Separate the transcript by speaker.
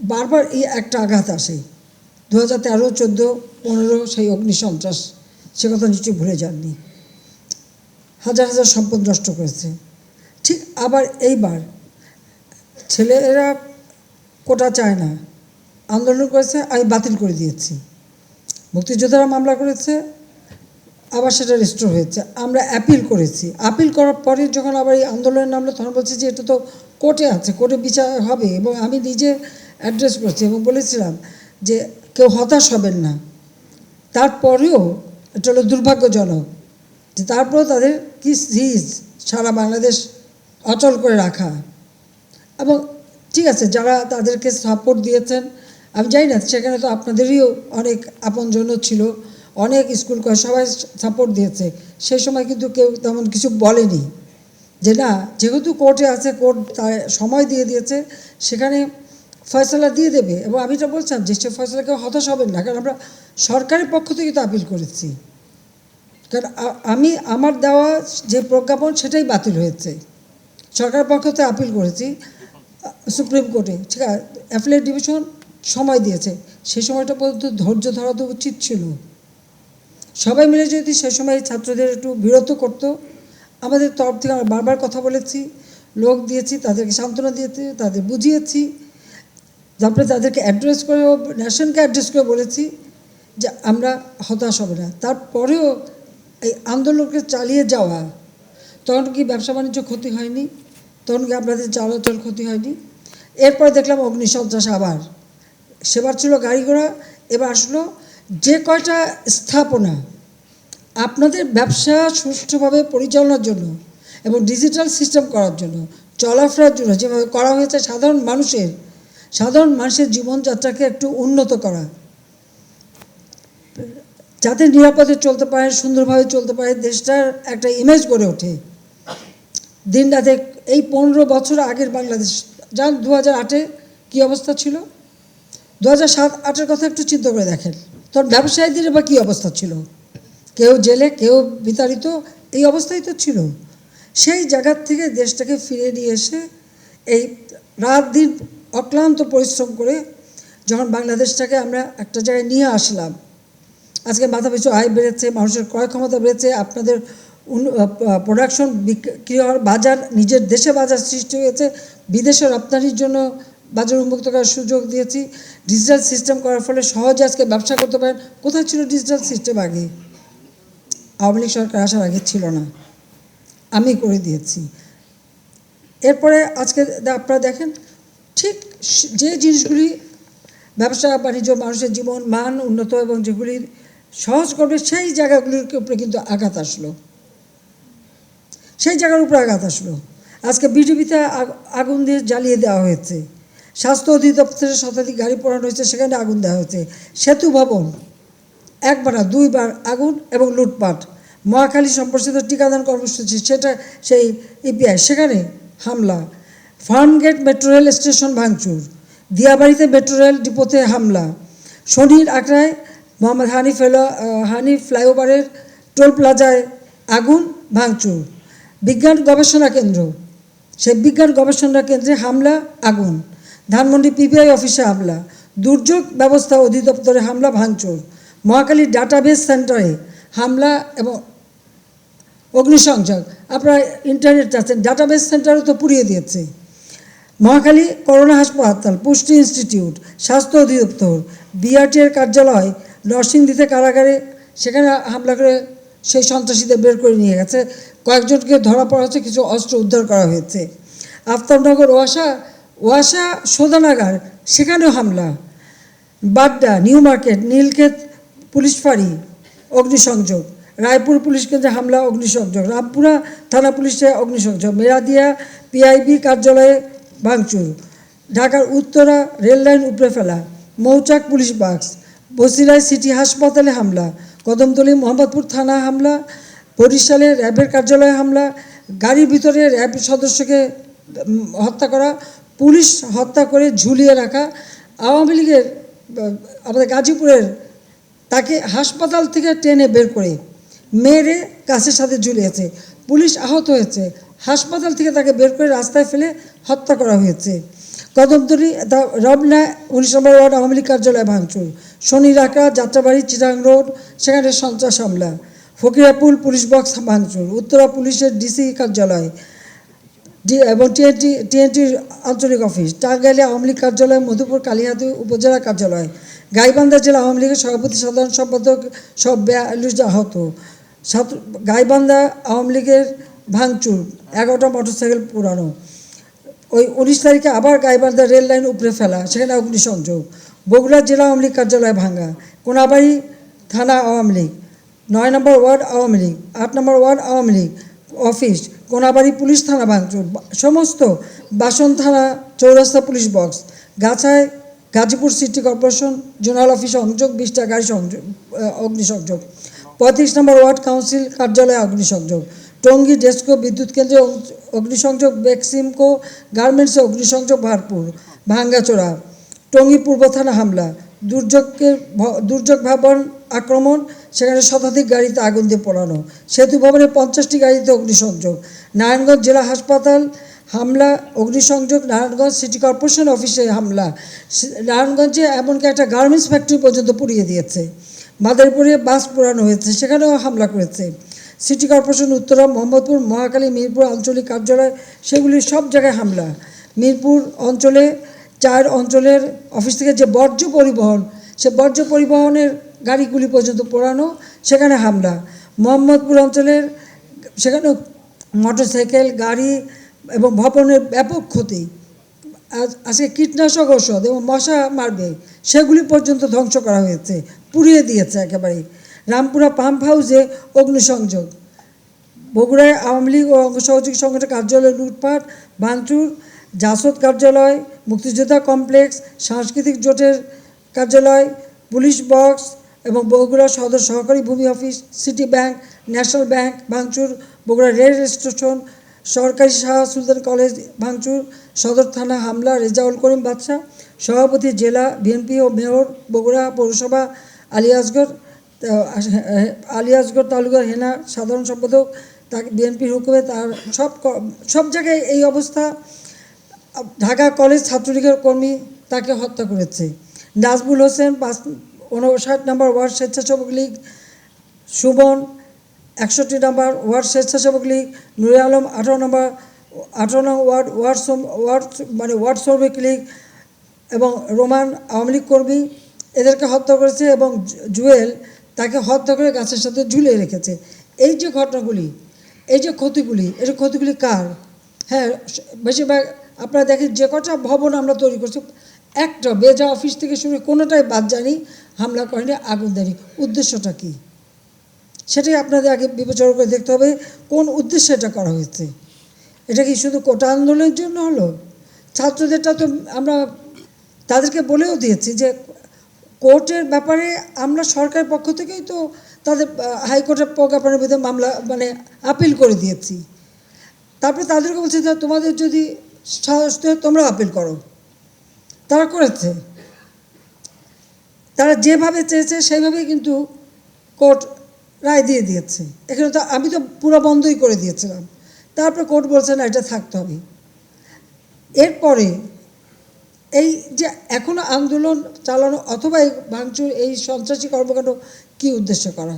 Speaker 1: বারবার এই একটা আঘাত আসে। দু হাজার তেরো, চোদ্দ, পনেরো সেই অগ্নিসন্ত্রাস, সে কথা নিশ্চয়ই ভুলে যাননি। হাজার হাজার সম্পদ নষ্ট করেছে। ঠিক আবার এইবার ছেলেরা কোটা চায় না। আন্দোলন করেছে, আমি বাতিল করে দিয়েছি। মুক্তিযোদ্ধারা মামলা করেছে, আবার সেটা রেস্টোর হয়েছে। আমরা অ্যাপিল করেছি। আপিল করার পরে যখন আবার এই আন্দোলনে নামলো তখন বলছি যে এটা তো কোর্টে আছে, কোর্টে বিচার হবে এবং আমি নিজে অ্যাড্রেস করছি এবং বলেছিলাম যে কেউ হতাশ হবেন না। তারপরেও এটা হলো দুর্ভাগ্যজনক যে তারপরেও তাদের কি সিজ সারা বাংলাদেশ অচল করে রাখা। এবং ঠিক আছে, যারা তাদেরকে সাপোর্ট দিয়েছেন, আমি জানি না, সেখানে তো আপনাদেরইও অনেক আপনজন ছিল, অনেক স্কুল সবাই সাপোর্ট দিয়েছে। সেই সময় কিন্তু কেউ তেমন কিছু বলেনি যে না, যেহেতু কোর্টে আছে কোর্ট সময় দিয়ে দিয়েছে, সেখানে ফয়সলা দিয়ে দেবে এবং আমি তো বলছিলাম যে সে ফয়সলা কেউ হতাশ হবেন না, কারণ আমরা সরকারের পক্ষ থেকে তো আপিল করেছি। কারণ আমি, আমার দেওয়া যে প্রজ্ঞাপন সেটাই বাতিল হয়েছে। সরকারের পক্ষ থেকে আপিল করেছি। সুপ্রিম কোর্টে, ঠিক আছে অ্যাফিলেট ডিভিশন সময় দিয়েছে। সেই সময়টা পর্যন্ত ধৈর্য ধরা তো উচিত ছিল। সবাই মিলে যদি সেই সময় ছাত্রদের একটু বিরত করতো, আমাদের তরফ থেকে আমরা বারবার কথা বলেছি, লোক দিয়েছি, তাদেরকে সান্ত্বনা দিয়েছি, তাদের বুঝিয়েছি। তারপরে তাদেরকে অ্যাড্রেস করে ন্যাশনকে অ্যাড্রেস করে বলেছি যে আমরা হতাশ হবে না। তারপরেও এই আন্দোলনকে চালিয়ে যাওয়া, তখন কি ব্যবসা বাণিজ্য ক্ষতি হয়নি? তখন কি আপনাদের চলাচল ক্ষতি হয়নি? এরপরে দেখলাম অগ্নিসন্ত্রাস আবার। সেবার ছিল গাড়ি ঘোড়া, এবার আসলো যে কয়টা স্থাপনা আপনাদের ব্যবসা সুষ্ঠুভাবে পরিচালনার জন্য এবং ডিজিটাল সিস্টেম করার জন্য, চলাফেরার জন্য যেভাবে করা হয়েছে সাধারণ মানুষের সাধারণ মানুষের জীবনযাত্রাকে একটু উন্নত করা। যাতে নিরাপদে চলতে পারে, সুন্দরভাবে চলতে পারে, দেশটার একটা ইমেজ গড়ে ওঠে। দিন রাতে এই পনেরো বছর আগের বাংলাদেশ। যান দু হাজার আটে কী অবস্থা ছিল? দু হাজার সাত, আটের কথা একটু চিন্তা করে দেখেন। তখন ব্যবসায়ীদের বা কী অবস্থা ছিল? কেউ জেলে, কেউ বিতাড়িত, এই অবস্থাই তো ছিল। সেই জায়গার থেকে দেশটাকে ফিরে নিয়ে এসে এই রাত দিন অক্লান্ত পরিশ্রম করে যখন বাংলাদেশটাকে আমরা একটা জায়গায় নিয়ে আসলাম, আজকে মাথা পিছু আয় বেড়েছে, মানুষের ক্রয় ক্ষমতা বেড়েছে, আপনাদের প্রোডাকশন বিক্রি হওয়ার বাজার, নিজের দেশে বাজার সৃষ্টি হয়েছে বিদেশে রপ্তানির জন্য বাজার উন্মুক্ত করার সুযোগ দিয়েছি ডিজিটাল সিস্টেম করার ফলে সহজে আজকে ব্যবসা করতে পারেন। কোথায় ছিল ডিজিটাল সিস্টেম আগে? আওয়ামী লীগ সরকার আসার আগে ছিল না। আমি করে দিয়েছি। এরপরে আজকে আপনারা দেখেন ঠিক যে জিনিসগুলি ব্যবসা, বাণিজ্য, মানুষের জীবন, মান উন্নত এবং যেগুলি সহজ করবে, সেই জায়গাগুলির উপরে কিন্তু আঘাত আসলো। সেই জায়গার উপরে আঘাত আসলো। আজকে বিজেপিতে আগুন দিয়ে জ্বালিয়ে দেওয়া হয়েছে। স্বাস্থ্য অধিদপ্তরের শতাধিক গাড়ি পোড়ানো হয়েছে, সেখানে আগুন দেওয়া হয়েছে। সেতু ভবন, একবার, দুইবার আগুন এবং লুটপাট। মহাখালী সম্প্রসারিত টিকাদান কর্মসূচি, সেটা সেই ইপিআই, সেখানে হামলা। ফার্মগেট মেট্রো রেল স্টেশন ভাঙচুর, দিয়াবাড়িতে মেট্রো রেল ডিপোতে হামলা, শনির আখড়ায় মোহাম্মদ হানিফ এলো হানিফ ফ্লাইওভারের টোল প্লাজায় আগুন ভাঙচুর। বিজ্ঞান গবেষণা কেন্দ্র, সে বিজ্ঞান গবেষণা কেন্দ্রে হামলা, আগুন। ধানমন্ডি পিবিআই অফিসে হামলা, দুর্যোগ ব্যবস্থা অধিদপ্তরে হামলা, ভাঙচুর। মহাকালী ডাটাবেস সেন্টারে হামলা এবং অগ্নিসংযোগ। আপনারা ইন্টারনেট আছেন, ডাটাবেস সেন্টারও তো পুড়িয়ে দিয়েছে। মহাখালী করোনা হাসপাতাল, পুষ্টি ইনস্টিটিউট, স্বাস্থ্য অধিদপ্তর বিআরটি এর কার্যালয়, নরসিংদীতে কারাগারে, সেখানে হামলা করে সেই সন্ত্রাসীদের বের করে নিয়ে গেছে। কয়েকজনকে ধরা পড়া হচ্ছে কিছু অস্ত্র উদ্ধার করা হয়েছে। আফতাবনগর, ওয়াসা ওয়াসা শোধনাগার সেখানেও হামলা। Badda, New Market, Nilkhet police ফাঁড়ি, অগ্নিসংযোগ। রায়পুর পুলিশ কেন্দ্রে হামলা, অগ্নিসংযোগ। রামপুরা থানা পুলিশে অগ্নিসংযোগ। মেরাদিয়া পিআইবি কার্যালয়ে ভাঙচুর। ঢাকার উত্তরা রেললাইন উপড়ে ফেলা, মৌচাক পুলিশ বাক্স বসিরায় সিটি হাসপাতালে হামলা, কদমতলী মোহাম্মদপুর থানা হামলা, বরিশালে র্যাবের কার্যালয়ে হামলা, গাড়ির ভিতরে র্যাব সদস্যকে হত্যা করা, পুলিশ হত্যা করে ঝুলিয়ে রাখা, আওয়ামী লীগের আমাদের গাজীপুরের তাকে হাসপাতাল থেকে টেনে বের করে মেরে গাছের সাথে ঝুলিয়েছে। পুলিশ আহত হয়েছে। হাসপাতাল থেকে তাকে বের করে রাস্তায় ফেলে হত্যা করা হয়েছে। কদমতলি তা রমনা, উনিশ নম্বর ওয়ার্ড আওয়ামী লীগ কার্যালয় ভাঙচুর। শনি রাকা, যাত্রাবাড়ি, চিটাং রোড, সেখানে সন্ত্রাস হামলা। ফকিরাপুল পুলিশ বক্স ভাঙচুর। উত্তরা পুলিশের ডিসি কার্যালয়, ডি, এবং টিএনটি, টিএনটির আঞ্চলিক অফিস। টাঙ্গাইলে আওয়ামী লীগ কার্যালয়, মধুপুর কালিহাতি উপজেলা কার্যালয়। গাইবান্ধা জেলা আওয়ামী লীগের সভাপতি, সাধারণ সম্পাদক সব বিয়াল্লিশ আহত। গাইবান্ধা আওয়ামী লীগের ভাঙচুর, এগারোটা মোটরসাইকেল পুরানো। ওই উনিশ তারিখে আবার গাইবান্ধা রেল লাইন উপরে ফেলা, সেখানে অগ্নিসংযোগ বগুড়া জেলা আওয়ামী লীগ কার্যালয় ভাঙ্গা কোনাবাড়ি থানা আওয়ামী লীগ, নয় নম্বর ওয়ার্ড আওয়ামী লীগ, আট number ward Awami League, office, Konabari police থানা ভাঙচুর সমস্ত বাসন থানা, Chowrasta police box, গাছায় Gazipur city corporation, zonal office সংযোগ, বিশটা গাড়ি সংযোগ অগ্নিসংযোগ পঁয়ত্রিশ নম্বর ওয়ার্ড কাউন্সিল কার্যালয়ে অগ্নিসংযোগ টঙ্গী, ডেস্কো, বিদ্যুৎ কেন্দ্রে অগ্নিসংযোগ বেক্সিমকো গার্মেন্টসে অগ্নিসংযোগ ভারপুর, ভাঙ্গাচোরা, টঙ্গী পূর্ব থানা হামলা দুর্যোগের ভ- দুর্যোগ ভবন আক্রমণ, সেখানে শতাধিক গাড়িতে আগুন দিয়ে পোড়ানো, সেতু ভবনে পঞ্চাশটি গাড়িতে অগ্নিসংযোগ, নারায়ণগঞ্জ জেলা হাসপাতাল হামলা, অগ্নিসংযোগ, নারায়ণগঞ্জ সিটি কর্পোরেশন অফিসে হামলা নারায়ণগঞ্জে এমনকি একটা গার্মেন্টস ফ্যাক্টরি পর্যন্ত পুড়িয়ে দিয়েছে, মাদারীপুরে বাস পোড়ানো হয়েছে, সেখানেও হামলা করেছে। সিটি কর্পোরেশন, উত্তরা, মোহাম্মদপুর, মহাকালী, মিরপুর আঞ্চলিক কার্যালয় সেগুলি সব জায়গায় হামলা। মিরপুর অঞ্চলে, চার অঞ্চলের অফিস থেকে যে বর্জ্য পরিবহন, সে বর্জ্য পরিবহনের গাড়িগুলি পর্যন্ত পোড়ানো, সেখানে হামলা। মোহাম্মদপুর অঞ্চলের, সেখানেও মোটরসাইকেল, গাড়ি এবং ভবনের ব্যাপক ক্ষতি। আজ, আজকে কীটনাশক ঔষধ এবং মশা মারবে, সেগুলি পর্যন্ত ধ্বংস করা হয়েছে, পুড়িয়ে দিয়েছে একেবারে রামপুরা পাম্প হাউসে অগ্নিসংযোগ। বগুড়ায় আওয়ামী লীগ ও অঙ্গ সহযোগী সংগঠনের কার্যালয় লুটপাট ভাঙচুর জাসদ কার্যালয়, মুক্তিযোদ্ধা কমপ্লেক্স, সাংস্কৃতিক জোটের কার্যালয়, পুলিশ বক্স এবং বগুড়া সদর সহকারী ভূমি office, City Bank, National Bank, ভাঙচুর, বগুড়া রেল স্টেশন, সরকারি শাহ সুলতান কলেজ, ভাঙচুর, সদর থানা হামলা, রেজাউল করিম বাদশাহ, সভাপতি জেলা বিএনপি ও মেয়র বগুড়া পৌরসভা আলিয়াসগড় আলিয়াসগড় তালুকার হেনা সাধারণ সম্পাদক তাকে বিএনপির হুকুমে তার সব সব জায়গায় এই অবস্থা। ঢাকা কলেজ ছাত্রলীগের কর্মী তাকে হত্যা করেছে। নাজবুল হোসেন পাঁচ, উনষাট নম্বর ওয়ার্ড স্বেচ্ছাসেবক লীগ। সুমন, একষট্টি নম্বর ওয়ার্ড স্বেচ্ছাসেবক লীগ। নুরে আলম, আঠারো নম্বর আঠারো নম্বর ওয়ার্ড ওয়ার্ড ওয়ার্ড মানে ওয়ার্ড শ্রমিক লীগ এবং রোমান আওয়ামী লীগ কর্মী। এদেরকে হত্যা করেছে এবং জুয়েল তাকে হত্যা করে গাছের সাথে ঝুলিয়ে রেখেছে। এই যে ঘটনাগুলি, এই যে ক্ষতিগুলি, এই যে ক্ষতিগুলি কার? হ্যাঁ বেশিরভাগ আপনারা দেখেন যে কটা ভবন আমরা তৈরি করছি, একটা বেজা অফিস থেকে শুরু কোনোটাই বাদ জানি হামলা করেনি, আগুন দেয়নি। উদ্দেশ্যটা কী? সেটাই আপনাদের আগে বিবেচনা করে দেখতে হবে, কোন উদ্দেশ্যে এটা করা হয়েছে। এটা কি শুধু কোটা আন্দোলনের জন্য হলো? ছাত্রদেরটা তো আমরা তাদেরকে বলেও দিয়েছি যে কোর্টের ব্যাপারে আমরা সরকারের পক্ষ থেকেই তো তাদের হাইকোর্টের প্রজ্ঞাপনের বিরুদ্ধে মামলা মানে আপিল করে দিয়েছি। তারপরে তাদেরকে বলছি যে তোমাদের যদি সাহস তোমরা আপিল করো। তারা করেছে। তারা যেভাবে চেয়েছে সেইভাবেই কিন্তু কোর্ট রায় দিয়ে দিয়েছে। এখানে তো আমি তো পুরো বন্ধই করে দিয়েছিলাম। তারপরে কোর্ট বলছে না, এটা থাকতে হবে। এরপরে এই যে এখনও আন্দোলন চালানো অথবা এই ভাঙচুর এই সন্ত্রাসী কর্মকাণ্ড কী উদ্দেশ্য করা